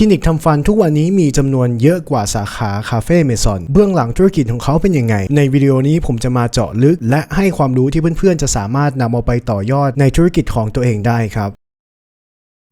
คลินิกทำฟันทุกวันนี้มีจำนวนเยอะกว่าสาขาคาเฟ่เมซอนเบื้องหลังธุรกิจของเขาเป็นยังไง ในวิดีโอนี้ผมจะมาเจาะลึก และให้ความรู้ที่เพื่อนๆ จะสามารถนำเอาไปต่อยอดในธุรกิจของตัวเองได้ครับ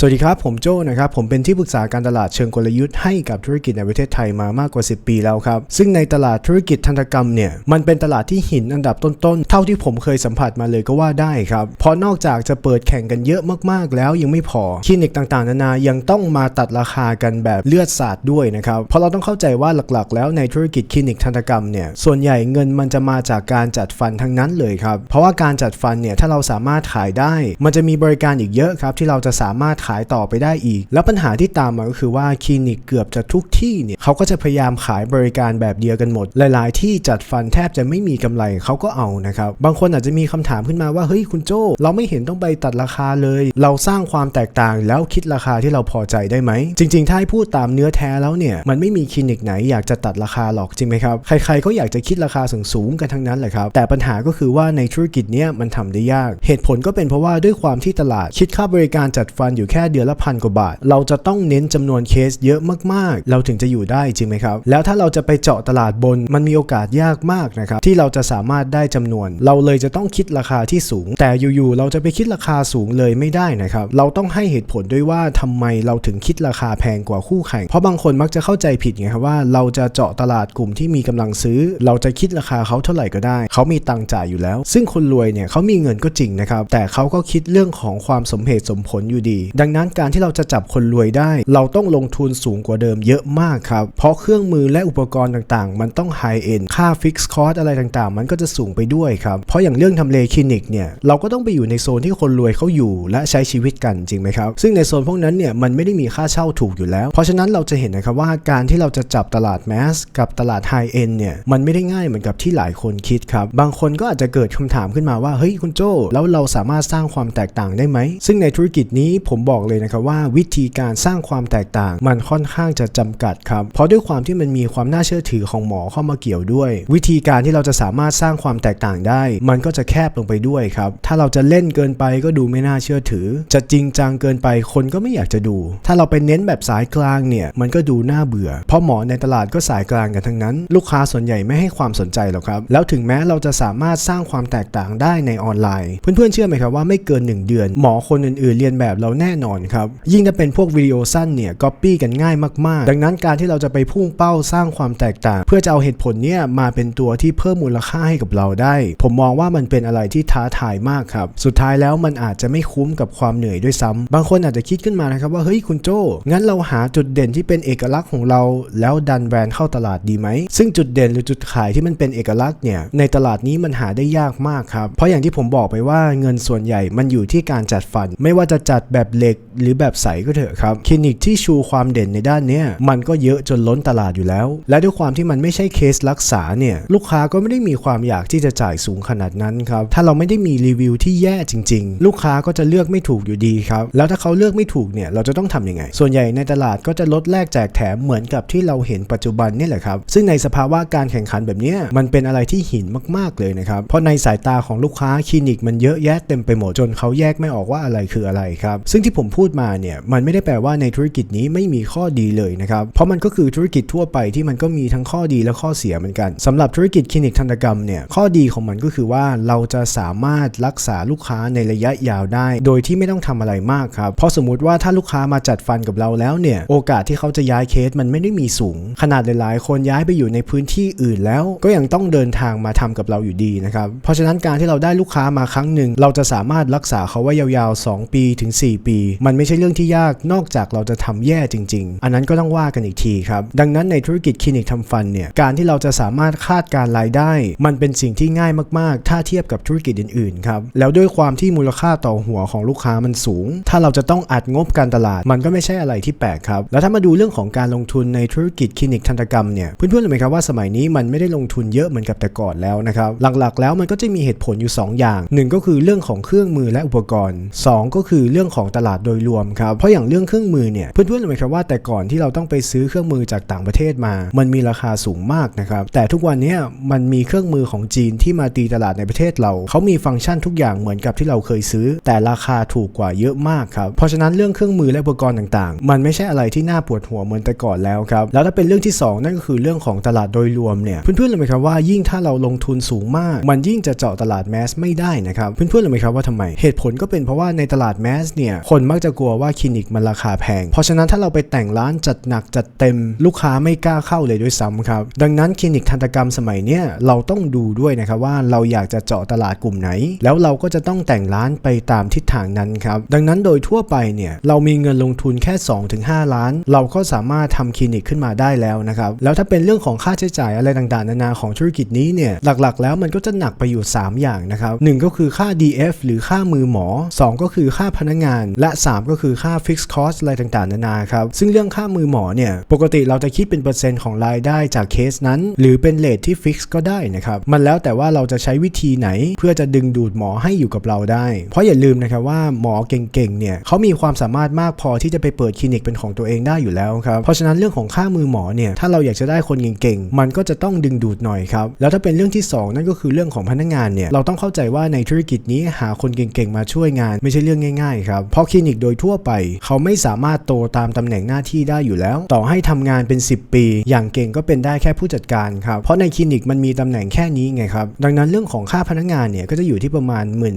สวัสดีครับ ผมโจ้นะครับ ผมเป็นที่ปรึกษาการตลาดเชิงกลยุทธ์ให้กับธุรกิจในประเทศไทยมามากกว่า 10 ปีแล้วครับ ซึ่งในตลาดธุรกิจทันตกรรมเนี่ย มันเป็นตลาดที่หินอันดับต้นๆ เท่าที่ผมเคยสัมผัสมาเลยก็ว่าได้ครับ เพราะนอกจากจะเปิดแข่งกันเยอะมากๆ แล้วยังไม่พอ คลินิกต่างๆ นานา ยังต้องมาตัดราคากันแบบเลือดสาดด้วยนะครับ เพราะเราต้องเข้าใจว่าหลักๆ แล้วในธุรกิจคลินิกทันตกรรมเนี่ย ส่วนใหญ่เงินมันจะมาจากการจัดฟันทั้งนั้นเลยครับ เพราะว่าการจัดฟันเนี่ย ถ้าเราสามารถขายได้ มันจะมีบริการอีกเยอะครับที่เราจะสามารถขายต่อไปได้อีก แล้วปัญหาที่ตามมาก็คือว่าคลินิกเกือบจะทุกที่เนี่ยเขาก็จะพยายามขายบริการแบบเดียวกันหมด หลาย ๆ ที่จัดฟันแทบจะไม่มีกำไรเขาก็เอานะครับบางคนอาจจะมีคำถามขึ้นมาว่าเฮ้ยคุณโจเราไม่เห็นต้องไปตัดราคาเลย เราสร้างความแตกต่างแล้วคิดราคาที่เราพอใจได้ไหมจริง ๆ ถ้าให้พูดตามเนื้อแท้แล้วเนี่ยมันไม่มีคลินิกไหนอยากจะตัดราคาหรอกจริงไหมครับใคร ๆ ก็อยากจะคิดราคาสูง ๆ กันทั้งนั้นแหละครับแต่ปัญหาก็คือว่าในธุรกิจเนี้ยมันทำได้ยาก เหตุผลก็เป็นเพราะว่าด้วยความที่ตลาดคิดค่าบริการจัดฟันอยู่แค่ค่เดือนละพันกว่าบาท เราจะต้องเน้นจำนวนเคสเยอะมากๆ เราถึงจะอยู่ได้จริงไหมครับ แล้วถ้าเราจะไปเจาะตลาดบนมันมีโอกาสยากมากนะครับที่เราจะสามารถได้จำนวน เราเลยจะต้องคิดราคาที่สูง แต่อยู่ๆเราจะไปคิดราคาสูงเลยไม่ได้นะครับ เราต้องให้เหตุผลด้วยว่าทำไมเราถึงคิดราคาแพงกว่าคู่แข่ง เพราะบางคนมักจะเข้าใจผิดไงครับว่าเราจะเจาะตลาดกลุ่มที่มีกำลังซื้อ เราจะคิดราคาเขาเท่าไหร่ก็ได้ เขามีตังจ่ายอยู่แล้ว ซึ่งคนรวยเนี่ยเขามีเงินก็จริงนะครับแต่เขาก็คิดเรื่องของความสมเหตุสมผลอยู่ดีดังนั้นการที่เราจะจับคนรวยได้ เราต้องลงทุนสูงกว่าเดิมเยอะมากครับ เพราะเครื่องมือและอุปกรณ์ต่างๆ มันต้องไฮเอ็นค่าฟิกซ์คอร์สอะไรต่างๆ มันก็จะสูงไปด้วยครับ เพราะอย่างเรื่องทำเลคลินิกเนี่ยเราก็ต้องไปอยู่ในโซนที่คนรวยเขาอยู่ และใช้ชีวิตกันจริงไหมครับซึ่งในโซนพวกนั้นเนี่ยมันไม่ได้มีค่าเช่าถูกอยู่แล้ว เพราะฉะนั้นเราจะเห็นนะครับว่าการที่เราจะจับตลาดแมสกับตลาดไฮเอ็นเนี่ยมันไม่ได้ง่ายเหมือนกับที่หลายคนคิดครับบางคนก็อาจจะเกิดคำถามขึ้นมาว่าเฮ้ยคุณโจ้แล้วเราสามารถสร้างความแตกต่างได้ไหมซึ่งในธุรกิจนี้ผมบอกเลยนะครับว่าวิธีการสร้างความแตกต่าง มันค่อนข้างจะจำกัดครับ เพราะด้วยความที่มันมีความน่าเชื่อถือของหมอเข้ามาเกี่ยวด้วย วิธีการที่เราจะสามารถสร้างความแตกต่างได้ มันก็จะแคบลงไปด้วยครับ ถ้าเราจะเล่นเกินไปก็ดูไม่น่าเชื่อถือ จะจริงจังเกินไปคนก็ไม่อยากจะดู ถ้าเราไปเน้นแบบสายกลางเนี่ยมันก็ดูน่าเบื่อ เพราะหมอในตลาดก็สายกลางกันทั้งนั้น ลูกค้าส่วนใหญ่ไม่ให้ความสนใจหรอกครับ แล้วถึงแม้เราจะสามารถสร้างความแตกต่างได้ในออนไลน์ เพื่อนๆเชื่อไหมครับว่าไม่เกิน 1 เดือน หมอคนอื่นๆเรียนแบบเราแน่นอนครับ ยิ่งถ้าเป็นพวกวิดีโอสั้นเนี่ยก๊อปปี้กันง่ายมากๆ ดังนั้นการที่เราจะไปพุ่งเป้าสร้างความแตกต่าง เพื่อจะเอาเหตุผลเนี่ยมาเป็นตัวที่เพิ่มมูลค่าให้กับเราได้ ผมมองว่ามันเป็นอะไรที่ท้าทายมากครับ สุดท้ายแล้วมันอาจจะไม่คุ้มกับความเหนื่อยด้วยซ้ำบางคนอาจจะคิดขึ้นมานะครับว่าเฮ้ยคุณโจงั้นเราหาจุดเด่นที่เป็นเอกลักษณ์ของเรา แล้วดันแบรนด์เข้าตลาดดีไหม ซึ่งจุดเด่นหรือจุดขายที่มันเป็นเอกลักษณ์เนี่ยในตลาดนี้มันหาได้ยากมากครับเพราะอย่างที่ผมบอกไปว่าเงินส่วนใหญ่มันอยู่ที่การจัดฟัน ไม่ว่าจะจัดแบบเห็กหรือแบบใสก็เถอะครับ คลินิกที่ชูความเด่นในด้านเนี้ยมันก็เยอะจนล้นตลาดอยู่แล้ว และด้วยความที่มันไม่ใช่เคสรักษาเนี่ยลูกค้าก็ไม่ได้มีความอยากที่จะจ่ายสูงขนาดนั้นครับถ้าเราไม่ได้มีรีวิวที่แย่จริง ๆ ลูกค้าก็จะเลือกไม่ถูกอยู่ดีครับแล้วถ้าเขาเลือกไม่ถูกเนี่ยเราจะต้องทำยังไง ส่วนใหญ่ในตลาดก็จะลดแลกแจกแถมเหมือนกับที่เราเห็นปัจจุบันนี่แหละครับซึ่งในสภาวะการแข่งขันแบบนี้มันเป็นอะไรที่หินมากๆเลยนะครับเพราะในสายตาของลูกค้าคลินิกมันเยอะแยะเต็มไปหมดจนเขาแยกไม่ออกว่าอะไรคืออะไรครับซึ่งที่ผมพูดมาเนี่ยมันไม่ได้แปลว่าในธุรกิจนี้ไม่มีข้อดีเลยนะครับ เพราะมันก็คือธุรกิจทั่วไปที่มันก็มีทั้งข้อดีและข้อเสียเหมือนกันสำหรับธุรกิจคลินิกทันตกรรมเนี่ยข้อดีของมันก็คือว่าเราจะสามารถรักษาลูกค้าในระยะยาวได้ โดยที่ไม่ต้องทำอะไรมากครับ เพราะสมมุติว่าถ้าลูกค้ามาจัดฟันกับเราแล้วเนี่ยโอกาสที่เขาจะย้ายเคสมันไม่ได้มีสูง ขนาดหลาย ๆ คนย้ายไปอยู่ในพื้นที่อื่นแล้ว ก็ยังต้องเดินทางมาทำกับเราอยู่ดีนะครับเพราะฉะนั้นการที่เราได้ลูกค้ามาครั้งหนึ่งเราจะสามารถรักษาเขาไว้ยาวๆ 2 ปีถึง 4 ปีมันไม่ใช่เรื่องที่ยากนอกจากเราจะทำแย่จริง ๆ อันนั้นก็ต้องว่ากันอีกทีครับ ดังนั้นในธุรกิจคลินิกทำฟันเนี่ยการที่เราจะสามารถคาดการรายได้ มันเป็นสิ่งที่ง่ายมากๆ ถ้าเทียบกับธุรกิจอื่นๆครับแล้วด้วยความที่มูลค่าต่อหัวของลูกค้ามันสูง ถ้าเราจะต้องอัดงบการตลาด มันก็ไม่ใช่อะไรที่แปลกครับแล้วถ้ามาดูเรื่องของการลงทุนในธุรกิจคลินิกทันตกรรมเนี่ยเพื่อนๆรู้ไหมครับว่าสมัยนี้มันไม่ได้ลงทุนเยอะเหมือนกับแต่ก่อนแล้วนะครับหลักๆ แล้วมันก็จะมีเหตุผลอยู่ 2 อย่างหนึ่งก็คือเรื่องของเครื่องมือและอุปกรณ์ 2 ก็คือเรื่องของตลาดดโดยรวมครับ เพราะอย่างเรื่องเครื่องมือเนี่ย เพื่อนๆรู้ไหมครับว่าแต่ก่อนที่เราต้องไปซื้อเครื่องมือจากต่างประเทศมา มันมีราคาสูงมากนะครับ แต่ทุกวันนี้มันมีเครื่องมือของจีนที่มาตีตลาดในประเทศเรา เขามีฟังก์ชันทุกอย่างเหมือนกับที่เราเคยซื้อ แต่ราคาถูกกว่าเยอะมากครับ เพราะฉะนั้นเรื่องเครื่องมือและอุปกรณ์ต่างๆ มันไม่ใช่อะไรที่น่าปวดหัวเหมือนแต่ก่อนแล้วครับ แล้วถ้าเป็นเรื่องที่สองนั่นก็คือเรื่องของตลาดโดยรวมเนี่ย เพื่อนๆรู้ไหมครับว่ายิ่งถ้าเราลงทุนสูงมาก มันยิ่งจะเจาะตลาดแมสไม่ได้นะครับ เพื่อนๆรู้ไหมครับว่าทำไม เหตุผลก็เป็นเพราะว่าในตลาดแมสเนี่ย คนมักจะกลัวว่าคลินิกมันราคาแพง เพราะฉะนั้นถ้าเราไปแต่งร้านจัดหนักจัดเต็ม ลูกค้าไม่กล้าเข้าเลยด้วยซ้ำครับ ดังนั้นคลินิกทันตกรรมสมัยเนี้ยเราต้องดูด้วยนะครับว่าเราอยากจะเจาะตลาดกลุ่มไหน แล้วเราก็จะต้องแต่งร้านไปตามทิศทางนั้นครับดังนั้นโดยทั่วไปเนี่ยเรามีเงินลงทุนแค่ 2-5 ล้าน เราก็สามารถทำคลินิกขึ้นมาได้แล้วนะครับแล้วถ้าเป็นเรื่องของค่าใช้จ่ายอะไรต่างๆ นานาของธุรกิจนี้เนี่ยหลักๆ แล้วมันก็จะหนักไปอยู่ 3 อย่างนะครับหนึ่งก็คือค่า DF หรือค่ามือหมอ 2 ก็คือค่าพนักงานและ3 ก็คือค่า Fixed Cost อะไรต่างๆ นานาครับ ซึ่งเรื่องค่ามือหมอเนี่ย ปกติเราจะคิดเป็นเปอร์เซ็นต์ของรายได้จากเคสนั้น หรือเป็นเลทที่ฟิกซ์ก็ได้นะครับ มันแล้วแต่ว่าเราจะใช้วิธีไหน เพื่อจะดึงดูดหมอให้อยู่กับเราได้ เพราะอย่าลืมนะครับว่าหมอเก่งๆ เนี่ยเขามีความสามารถมากพอที่จะไปเปิดคลินิกเป็นของตัวเองได้อยู่แล้วครับ เพราะฉะนั้นเรื่องของค่ามือหมอเนี่ย ถ้าเราอยากจะได้คนเก่งๆ มันก็จะต้องดึงดูดหน่อยครับ แล้วถ้าเป็นเรื่องที่สองนั่นก็คือเรื่องของพนักงานเนี่ย เราต้องเข้าใจว่าในธุรกิจนี้หาคนเก่งๆ มาช่วยงานไม่ใช่เรื่องง่ายๆ ครับ เพราะคลินิกโดยทั่วไป เขาไม่สามารถโตตามตำแหน่งหน้าที่ได้อยู่แล้ว ต่อให้ทำงานเป็น 10 ปี อย่างเก่งก็เป็นได้แค่ผู้จัดการครับ เพราะในคลินิกมันมีตำแหน่งแค่นี้ไงครับ ดังนั้นเรื่องของค่าพนักงานเนี่ยก็จะอยู่ที่ประมาณ 1 5ื่น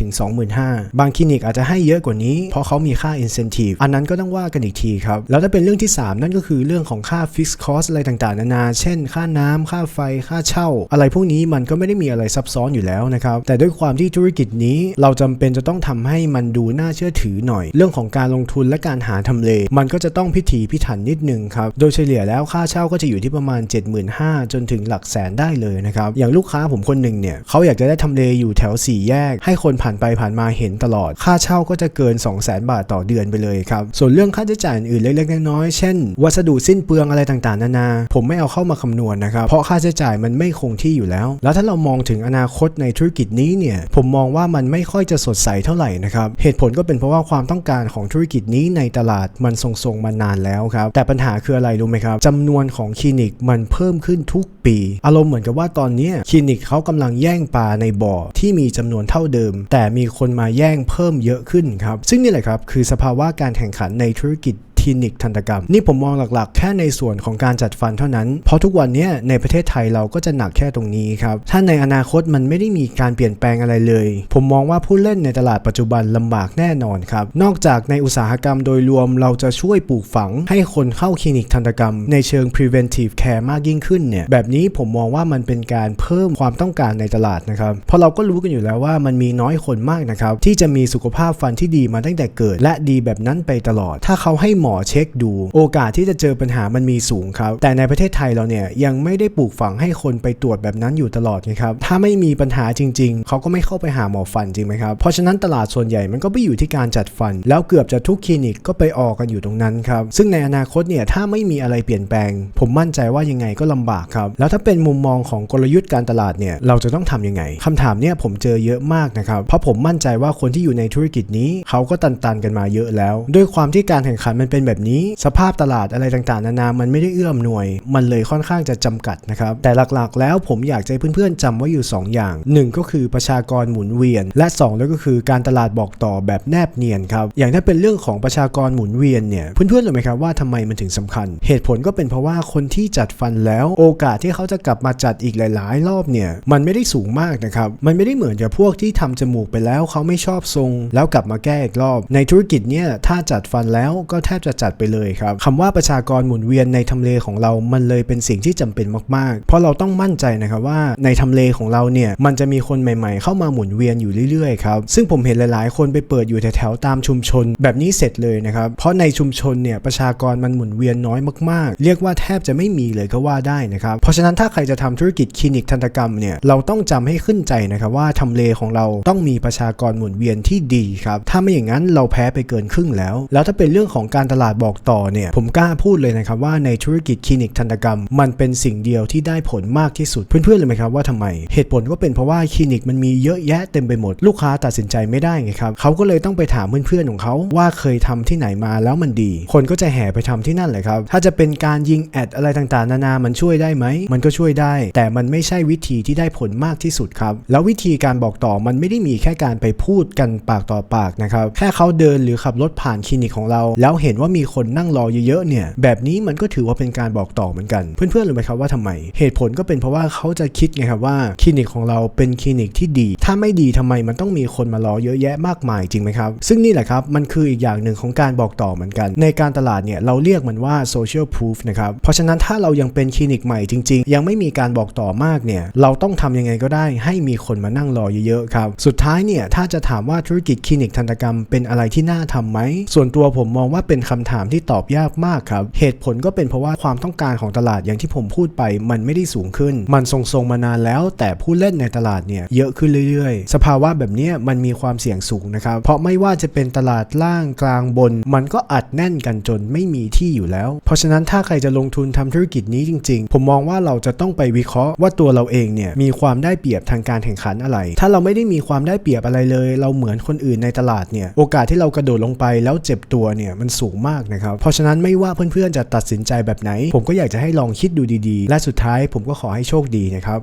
ถึง25,000บางคลินิกอาจจะให้เยอะกว่านี้ เพราะเขามีค่า incentive อันนั้นก็ต้องว่ากันอีกทีครับ แล้วถ้าเป็นเรื่องที่ 3 นั่นก็คือเรื่องของค่า fixed cost อะไรต่างๆ นานา เช่น ค่าน้ำค่าไฟ ค่าเช่า อะไรพวกนี้มันก็ไม่ได้มีอะไรซับซ้อนอยู่แล้วนะครับ แต่ด้วยความที่ธุรกิจนี้เราจำเป็นจะต้องทำให้มันดูน่าเชื่อถือหน่อย เรื่องของการลงทุนและการหาทำเล มันก็จะต้องพิถีพิถันนิดนึงครับ โดยเฉลี่ยแล้วค่าเช่าก็จะอยู่ที่ประมาณ 75,000จนถึงหลักแสนได้เลยนะครับ อย่างลูกค้าผมคนหนึ่งเนี่ยเขาอยากจะได้ทำเลอยู่แถวสี่แยก ให้คนผ่านไปผ่านมาเห็นตลอด ค่าเช่าก็จะเกิน 200,000 บาทต่อเดือนไปเลยครับ ส่วนเรื่องค่าใช้จ่ายอื่นเล็กๆน้อยๆเช่น วัสดุสิ้นเปลืองอะไรต่างๆนานา ผมไม่เอาเข้ามาคำนวณนะครับ เพราะค่าใช้จ่ายมันไม่คงที่อยู่แล้ว แล้วถ้าเรามองถึงอนาคตในธุรกิจนี้เนี่ย ผมมองว่ามันไม่ค่อยจะสดใสเท่าไหร่นะครับ เหตุผลก็เป็นเพราะว่าความต้องการของธุรกิจนี้ในตลาดมันทรงๆมานานแล้วครับ แต่ปัญหาคืออะไรรู้ไหมครับจำนวนของคลินิกมันเพิ่มขึ้นทุกปี อารมณ์เหมือนกับว่าตอนนี้คลินิกเขากำลังแย่งปลาในบ่อที่มีจำนวนเท่าเดิม แต่มีคนมาแย่งเพิ่มเยอะขึ้นครับ ซึ่งนี่แหละครับคือสภาวะการแข่งขันในธุรกิจ ลินิกทันตกรรม นี่ผมมองหลักๆ แค่ในส่วนของการจัดฟันเท่านั้น เพราะทุกวันนี้ในประเทศไทยเราก็จะหนักแค่ตรงนี้ครับ ถ้าในอนาคตมันไม่ได้มีการเปลี่ยนแปลงอะไรเลย ผมมองว่าผู้เล่นในตลาดปัจจุบันลำบากแน่นอนครับ นอกจากในอุตสาหกรรมโดยรวมเราจะช่วยปลูกฝัง ให้คนเข้าคลินิกทันตกรรม ในเชิง preventive care มากยิ่งขึ้นเนี่ย แบบนี้ผมมองว่ามันเป็นการเพิ่มความต้องการในตลาดนะครับ เพราะเราก็รู้กันอยู่แล้วว่ามันมีน้อยคนมากนะครับที่จะมีสุขภาพฟันที่ดีมาตั้งแต่เกิด และดีแบบนั้นไปตลอด ถ้าเขาให้หมอเช็คดู โอกาสที่จะเจอปัญหามันมีสูงครับ แต่ในประเทศไทยเราเนี่ยยังไม่ได้ปลูกฝังให้คนไปตรวจแบบนั้นอยู่ตลอดนะครับถ้าไม่มีปัญหาจริง ๆ เขาก็ไม่เข้าไปหาหมอฟันจริงไหมครับเพราะฉะนั้นตลาดส่วนใหญ่มันก็ไปอยู่ที่การจัดฟัน แล้วเกือบจะทุกคลินิกก็ไปออกกันอยู่ตรงนั้นครับซึ่งในอนาคตเนี่ยถ้าไม่มีอะไรเปลี่ยนแปลง ผมมั่นใจว่ายังไงก็ลำบากครับแล้วถ้าเป็นมุมมองของกลยุทธ์การตลาดเนี่ยเราจะต้องทำยังไงคำถามเนี่ยผมเจอเยอะมากนะครับเพราะผมมั่นใจว่าคนที่อยู่ในธุรกิจนี้เขาก็ตันๆกันมาเยอะแล้ว ด้วยความที่การแข่งขันมันเป็นแบบนี้ สภาพตลาดอะไรต่างๆ นานา มันไม่ได้เอื้อมหน่วย มันเลยค่อนข้างจะจำกัดนะครับ แต่หลักๆ แล้วผมอยากให้เพื่อนๆจำไว้อยู่ 2 อย่าง 1 ก็คือประชากรหมุนเวียน และ2แล้วก็คือการตลาดบอกต่อแบบแนบเนียนครับ อย่างถ้าเป็นเรื่องของประชากรหมุนเวียนเนี่ยเพื่อนๆรู้ไหมครับว่าทำไมมันถึงสำคัญ เหตุผลก็เป็นเพราะว่าคนที่จัดฟันแล้วโอกาสที่เขาจะกลับมาจัดอีกหลายๆ รอบเนี่ยมันไม่ได้สูงมากนะครับมันไม่ได้เหมือนกับพวกที่ทำจมูกไปแล้วเขาไม่ชอบทรง แล้วกลับมาแก้อีกรอบ ในธุรกิจเนี่ยถ้าจัดฟันแล้วก็แทบจะจัดไปเลยครับคำว่าประชากรหมุนเวียนในทำเลของเรา มันเลยเป็นสิ่งที่จำเป็นมากๆ เพราะเราต้องมั่นใจนะครับว่าในทำเลของเราเนี่ยมันจะมีคนใหม่ๆ เข้ามาหมุนเวียนอยู่เรื่อยๆครับซึ่งผมเห็นหลายๆ คนไปเปิดอยู่แถวๆตามชุมชน แบบนี้เสร็จเลยนะครับเพราะในชุมชนเนี่ยประชากรมันหมุนเวียนน้อยมากๆ เรียกว่าแทบจะไม่มีเลยก็ว่าได้นะครับเพราะฉะนั้นถ้าใครจะทำธุรกิจคลินิกทันตกรรมเนี่ยเราต้องจำให้ขึ้นใจนะครับว่าทำเลของเราต้องมีประชากรหมุนเวียนที่ดีครับถ้าไม่อย่างนั้นเราแพ้ไปเกินครึ่งแล้ว แล้วถ้าเป็นเรื่องของการตลาดบอกต่อเนี่ยผมกล้าพูดเลยนะครับว่าในธุรกิจคลินิกทันตกรรม มันเป็นสิ่งเดียวที่ได้ผลมากที่สุด เพื่อนๆเลยไหมครับว่าทำไม เหตุผลก็เป็นเพราะว่าคลินิกมันมีเยอะแยะเต็มไปหมด ลูกค้าตัดสินใจไม่ได้ไงครับเขาก็เลยต้องไปถามเพื่อนๆของเขาว่าเคยทำที่ไหนมาแล้วมันดี คนก็จะแห่ไปทำที่นั่นเลยครับถ้าจะเป็นการยิงแอดอะไรต่างๆ นานา มันช่วยได้ไหมมันก็ช่วยได้ แต่มันไม่ใช่วิธีที่ได้ผลมากที่สุดครับแล้ววิธีการบอกต่อมันไม่ได้มีแค่การไปพูดกันปากต่อปากนะครับแค่เขาเดินหรือขับรถผ่านคลินิกของเรา แล้วเห็นว่าว่ามีคนนั่งรอเยอะๆเนี่ยแบบนี้มันก็ถือว่าเป็นการบอกต่อเหมือนกัน เพื่อนๆรู้ไหมครับว่าทำไม เหตุผลก็เป็นเพราะว่าเขาจะคิดไงครับว่าคลินิกของเราเป็นคลินิกที่ดี ถ้าไม่ดีทำไมมันต้องมีคนมารอเยอะแยะมากมายจริงไหมครับ ซึ่งนี่แหละครับ มันคืออีกอย่างหนึ่งของการบอกต่อเหมือนกัน ในการตลาดเนี่ยเราเรียกมันว่า social proof นะครับ เพราะฉะนั้นถ้าเรายังเป็นคลินิกใหม่จริง ๆ ยังไม่มีการบอกต่อมากเนี่ยเราต้องทำยังไงก็ได้ ให้มีคนมานั่งรอเยอะๆครับสุดท้ายเนี่ยถ้าจะถามว่าธุรกิจคลินิกทันตกรรมเป็นอะไรที่น่าทำไหมส่วนตัวผมมองว่าเป็นคำถามที่ตอบยากมากครับเหตุผลก็เป็นเพราะว่าความต้องการของตลาดอย่างที่ผมพูดไป มันไม่ได้สูงขึ้น มันทรงๆมานานแล้ว แต่ผู้เล่นในตลาดเนี่ยเยอะขึ้นเรื่อยๆ สภาวะแบบนี้มันมีความเสี่ยงสูงนะครับ เพราะไม่ว่าจะเป็นตลาดล่างกลางบน มันก็อัดแน่นกันจนไม่มีที่อยู่แล้ว เพราะฉะนั้นถ้าใครจะลงทุนทำธุรกิจนี้จริง ๆ ผมมองว่าเราจะต้องไปวิเคราะห์ว่าตัวเราเองเนี่ยมีความได้เปรียบทางการแข่งขันอะไร ถ้าเราไม่ได้มีความได้เปรียบอะไรเลย เราเหมือนคนอื่นในตลาดเนี่ยโอกาสที่เรากระโดดลงไปแล้วเจ็บตัวเนี่ยมันสูงมากนะครับ เพราะฉะนั้นไม่ว่าเพื่อนๆจะตัดสินใจแบบไหน ผมก็อยากจะให้ลองคิดดูดีๆ และสุดท้ายผมก็ขอให้โชคดีนะครับ